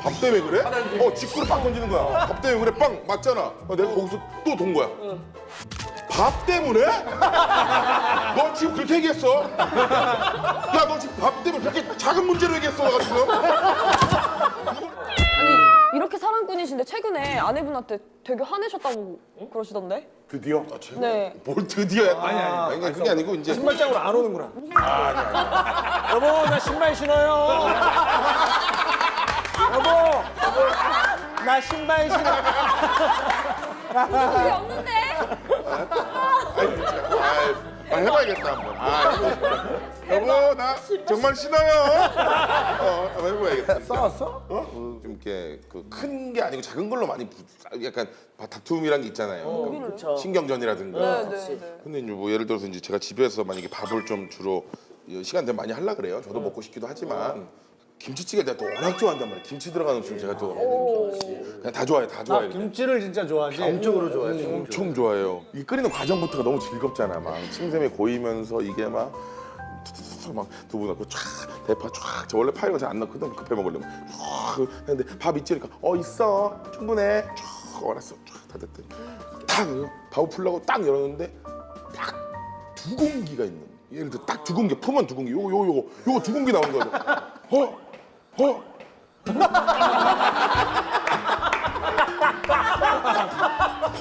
밥 때문에 그래? 어 직구를 빵 던지는 거야. 밥 때문에 그래 빵 맞잖아. 어, 내가 거기서 또 돈 거야. 밥 때문에? 너 지금 그렇게 얘기했어? 야 너 지금 밥 때문에 그렇게 작은 문제로 얘기했어 너가 지금? 아니 이렇게 사랑꾼이신데 최근에 아내분한테 되게 화내셨다고 그러시던데? 드디어? 아, 제가 네. 뭘 드디어야? 아니 아니 아니 그게 아니고 이제 신발장으로 안 오는구나. 여보, 나 신발 신어요. 여보, 나 신발 신어. 그게 없는데? 아이, 아, 해봐야겠다 한번. 아. 여보 나 정말 신어요. 어, 한번 해봐야겠다. 싸웠어? 어? 좀 이렇게 그큰게 아니고 작은 걸로 많이 부- 약간 다툼이란 게 있잖아요. 그쵸. 신경전이라든가. 네, 네, 네. 근데 이제 뭐 예를 들어서 이제 제가 집에서 만약에 밥을 좀 주로 이 시간 되면 많이 하려 그래요. 저도 먹고 싶기도 하지만 김치찌개 내가 또 워낙 좋아한단 말이에요. 김치 들어간 음식 제가 또 그냥 다 좋아해, 다 좋아해. 그냥. 김치를 진짜 좋아하지. 엄적으로 좋아해. 엄청 좋아해요. 이 끓이는 과정부터가 너무 즐겁잖아. 막 침샘에 고이면서 이게 막 툭툭툭 막 두부 넣고 쫙 대파 쫙. 저 원래 파이가 잘 안 넣거든. 급해 먹으려면 쫙 했는데 밥 있지? 그러니까 어 있어. 충분해. 쫙 알았어. 쫙다 됐더니 탁 밥을 풀려고 딱 열었는데 딱 두 공기가 있는. 예를 들어 딱 두 공기 품은 두 공기. 요거 요거 요거 요거 두 공기 나오는 거죠. 어? 어?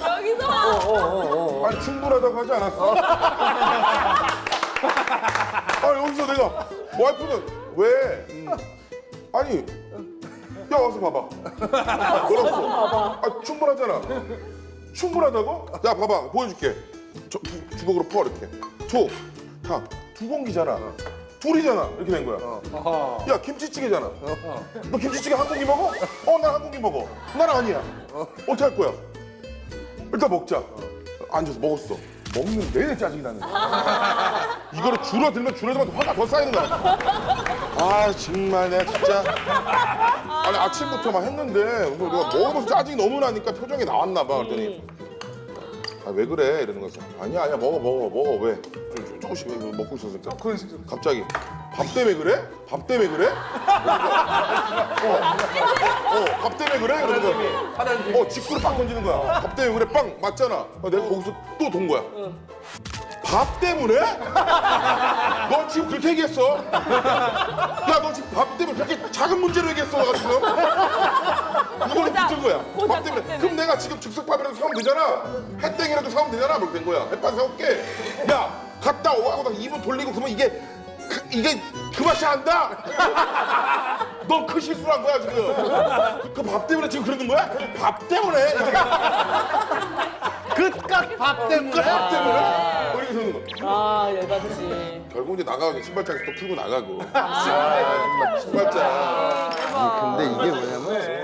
여기서 아니 충분하다고 하지 않았어? 아 여기서 내가 와이프는 왜? 아니 야 와서 봐봐. 뭐라고? 아 충분하잖아. 충분하다고? 야 봐봐 보여줄게. 저, 주- 주걱으로 퍼 이렇게. 줘. 다. 두 공기잖아. 둘이잖아. 이렇게 된 거야. 야 김치찌개잖아. 너 김치찌개 한 공기 먹어? 어난한 공기 먹어. 난 아니야. 어 떻게 할 거야? 일단 먹자. 앉아서 먹었어. 먹는 내내 짜증이 나는 거야. 이거를 줄어들면 줄어들면 화가 더 쌓이는 거야. 아 정말 내가 진짜 아니 아침부터 막 했는데 내가 먹으면서 짜증이 너무 나니까 표정이 나왔나 봐. 그랬더니 아 왜 그래 이러는 거였어. 아니야 아니야 먹어 먹어 먹어 왜? 좀, 좀, 조금씩 먹고 있었으니까. 갑자기 밥 때문에 그래? 밥 때문에 그래? 어, 밥 때문에 그래? 이러는 거야. 어, 직구를 빵 던지는 거야. 밥 때문에 그래? 빵 맞잖아. 어, 내가 거기서 또 돈 거야. 밥 때문에? 너 지금 그렇게 얘기했어? 야, 너 지금 밥 때문에 그렇게 작은 문제로 얘기했어, 너가 지금? 붙은 거야. 밥 때문에. 밥 때문에. 그럼 내가 지금 즉석밥이라도 사오면 되잖아. 햇땡이라도 사오면 되잖아. 그렇게 된 거야. 햇반 사올게. 야, 갔다 오고 나 입을 돌리고 그러면 이게 그, 이게 그 맛이 안다. 너그 실수를 한 거야 지금. 그 밥 때문에 지금 그러는 거야? 밥 때문에? 그깟 밥 때문에. 그밥 때문에? 뭐 이렇게 되는 거. 아 열받지. 결국 이제 나가고 신발장에서 또 풀고 나가고. 아, 신발장. 근데 이게 뭐냐면